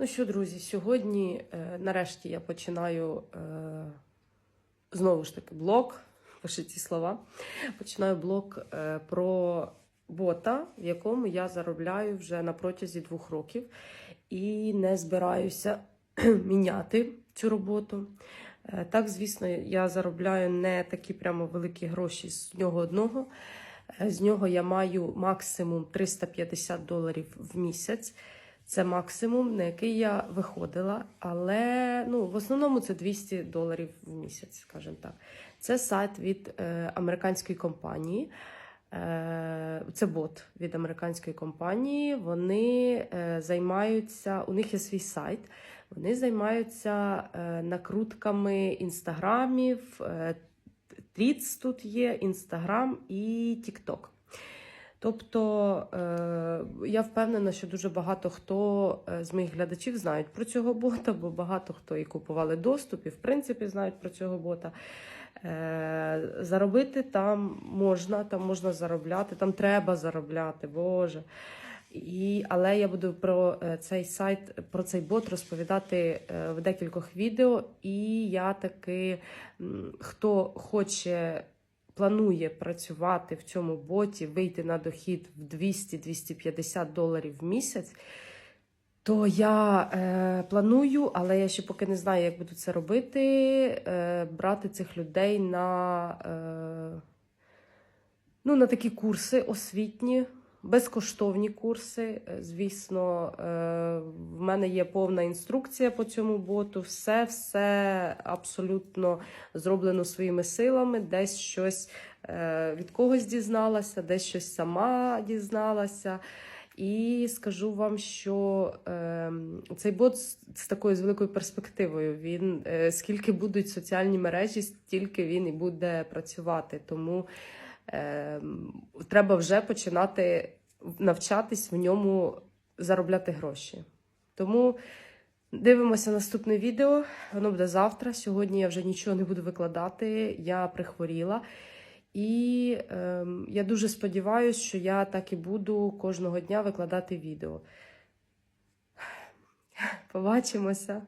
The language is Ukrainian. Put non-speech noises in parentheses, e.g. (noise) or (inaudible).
Ну що, друзі, сьогодні е, нарешті я починаю е, знову ж таки блог. Пиши ці слова. Починаю блог е, про бота, в якому я заробляю вже на протязі двох років і не збираюся (clears throat) міняти цю роботу. Е, Так, звісно, я заробляю не такі прямо великі гроші з нього одного. Е, З нього я маю максимум 350 доларів в місяць. Це максимум, на який я виходила, але ну, в основному це 200 доларів в місяць, скажімо так. Це сайт від е, американської компанії. Е, це бот від американської компанії. Вони е, займаються, у них є свій сайт. Вони займаються е, накрутками інстаграмів, е, Тріц тут є, інстаграм і Тікток. Тобто е, я впевнена, що дуже багато хто е, з моїх глядачів знають про цього бота, бо багато хто і купували доступ, і в принципі знають про цього бота. Е, заробити там можна, там можна заробляти, там треба заробляти, Боже. І, але я буду про е, цей сайт, про цей бот розповідати в декількох відео. І я таки, хто хоче планує працювати в цьому боті, вийти на дохід в 200-250 доларів в місяць, то я е, планую, але я ще поки не знаю, як буду це робити, е, брати цих людей на, е, ну, на такі курси освітні. Безкоштовні курси, Е, звісно, е, мене є повна інструкція по цьому боту. Все, все абсолютно зроблено своїми силами. Десь щось е, від когось дізналася, десь щось сама дізналася. І скажу вам, що е, цей бот з, з такою з великою перспективою. Він е, скільки будуть соціальні мережі, стільки він і буде працювати. Тому е, треба вже починати навчатись в ньому заробляти гроші. Тому дивимося наступне відео. Воно буде завтра. Сьогодні я вже нічого не буду викладати. Я прихворіла. І ем, я дуже сподіваюся, що я так і буду кожного дня викладати відео. Побачимося.